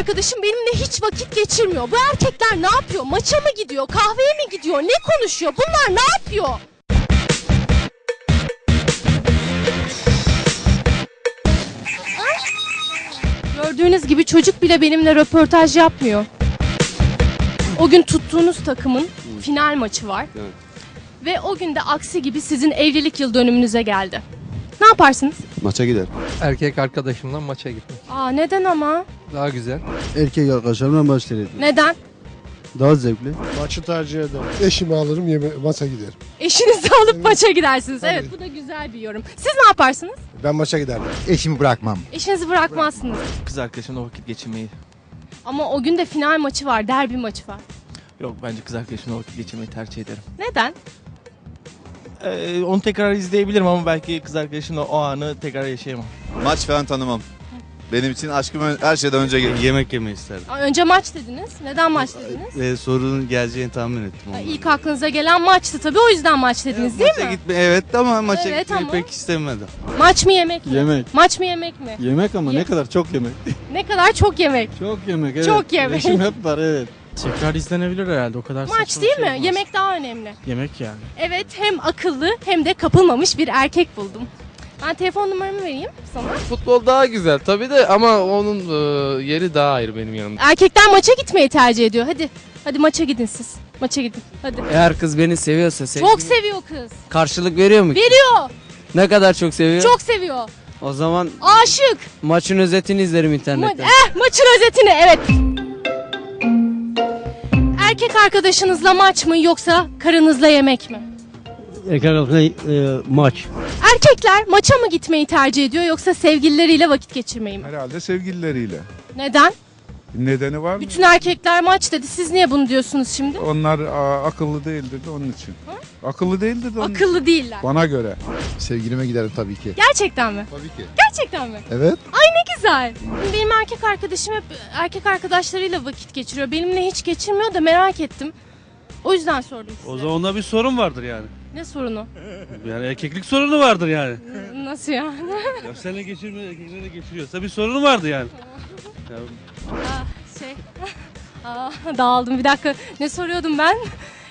arkadaşım benimle hiç vakit geçirmiyor. Bu erkekler ne yapıyor? Maça mı gidiyor? Kahveye mi gidiyor? Ne konuşuyor? Bunlar ne yapıyor? Gördüğünüz gibi çocuk bile benimle röportaj yapmıyor. O gün tuttuğunuz takımın final maçı var. Evet. Ve o gün de aksi gibi sizin evlilik yıl dönümünüze geldi. Ne yaparsınız? Maça gider. Erkek arkadaşımla maça gitmek. Aa neden ama? Daha güzel. Erkek arkadaşlarımla başlarım. Neden? Daha zevkli. Maçı tercih ederim. Eşimi alırım yeme maça giderim. Eşinizi alıp maça gidersiniz. Tabii. Evet bu da güzel bir yorum. Siz ne yaparsınız? Ben maça giderdim. Eşimi bırakmam. Eşinizi bırakmazsınız. Kız arkadaşımla vakit geçirmeyi. Ama o gün de final maçı var, derbi maçı var. Yok bence kız arkadaşımla vakit geçirmeyi tercih ederim. Neden? Ee, onu tekrar izleyebilirim ama belki kız arkadaşımla o anı tekrar yaşayamam. Maç falan tanımam. Benim için aşkım ön- her şeyden önce gelir. Yemek yemeyi isterdim. Aa, Önce maç dediniz. Neden maç dediniz? Ve sorunun geleceğini tahmin ettim. Ondan. İlk aklınıza gelen maçtı tabii o yüzden maç dediniz değil maça mi? Gitme, evet ama maça Evet gitmeyi ama- pek istemedim. Maç mı yemek mi? Yemek. Maç mı yemek mi? Yemek ama Ye- ne kadar çok yemek. Ne kadar çok yemek. Çok yemek evet. Çok yemek. Eşim hep var evet. Tekrar izlenebilir herhalde o kadar Maç saçma değil şey mi? olmaz. Yemek daha önemli. Yemek yani. Evet hem akıllı hem de kapılmamış bir erkek buldum. Ben telefon numaramı vereyim sana. Futbol daha güzel tabii de ama onun e, yeri daha ayrı benim yanımda. Erkekler maça gitmeyi tercih ediyor. Hadi. Hadi maça gidin siz. Maça gidin. Hadi. Eğer kız beni seviyorsa sevgi- Çok seviyor kız. karşılık veriyor mu? Veriyor. Ne kadar çok seviyor? Çok seviyor. O zaman Aşık. maçın özetini izlerim Ma- internette. eh, maçın özetini evet. Erkek arkadaşınızla maç mı yoksa karınızla yemek mi? Erkek arkadaşlarla e, maç. Erkekler maça mı gitmeyi tercih ediyor yoksa sevgilileriyle vakit geçirmeyi mi? Herhalde sevgilileriyle. Neden? Nedeni var mı? Bütün erkekler maç dedi. Siz niye bunu diyorsunuz şimdi? Onlar aa, akıllı değildir de onun için. Akıllı değildir de onun için. Akıllı değiller. Bana göre. Sevgilime giderim tabii ki. Gerçekten mi? Tabii ki. Gerçekten mi? Evet. Ne güzel. Benim erkek arkadaşım hep erkek arkadaşlarıyla vakit geçiriyor. Benimle hiç geçirmiyor da merak ettim. O yüzden sordum size. O zaman onda bir sorun vardır yani. Ne sorunu? Yani erkeklik sorunu vardır yani. Nasıl ya? ya seninle geçirme erkeklerle geçiriyorsa bir sorunu vardı yani. Ya, Aa, şey. Aa, dağıldım bir dakika. Ne soruyordum ben?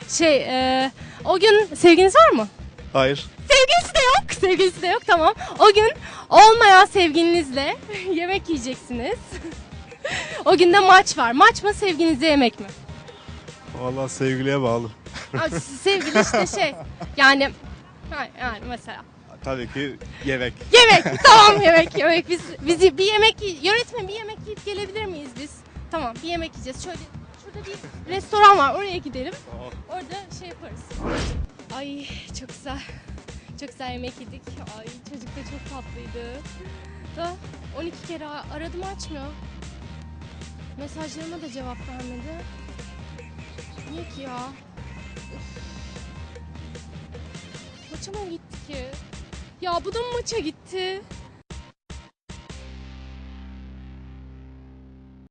Şey, e, o gün sevginiz var mı? Hayır. Sevgilisi de yok. Sevgilisi de yok tamam. O gün olmayan sevgilinizle yemek yiyeceksiniz. o gün de maç var. Maç mı sevgilinize yemek mi? Vallahi sevgiliye bağlı. Sevgili işte şey. Yani ha, yani mesela. Tabii ki yemek. Yemek. tamam yemek yemek. Biz biz bir yemek yönetmen bir yemek yiyip gelebilir miyiz biz? Tamam bir yemek yiyeceğiz. Şöyle şurada bir restoran var oraya gidelim. Orada şey yaparız. Ay çok güzel. Çok güzel yemek yedik. Ay çocuk da çok tatlıydı. Da 12 kere aradım açmıyor. Mesajlarıma da cevap vermedi. Niye ki ya? Maça mı gitti ki? Ya bu da mı maça gitti?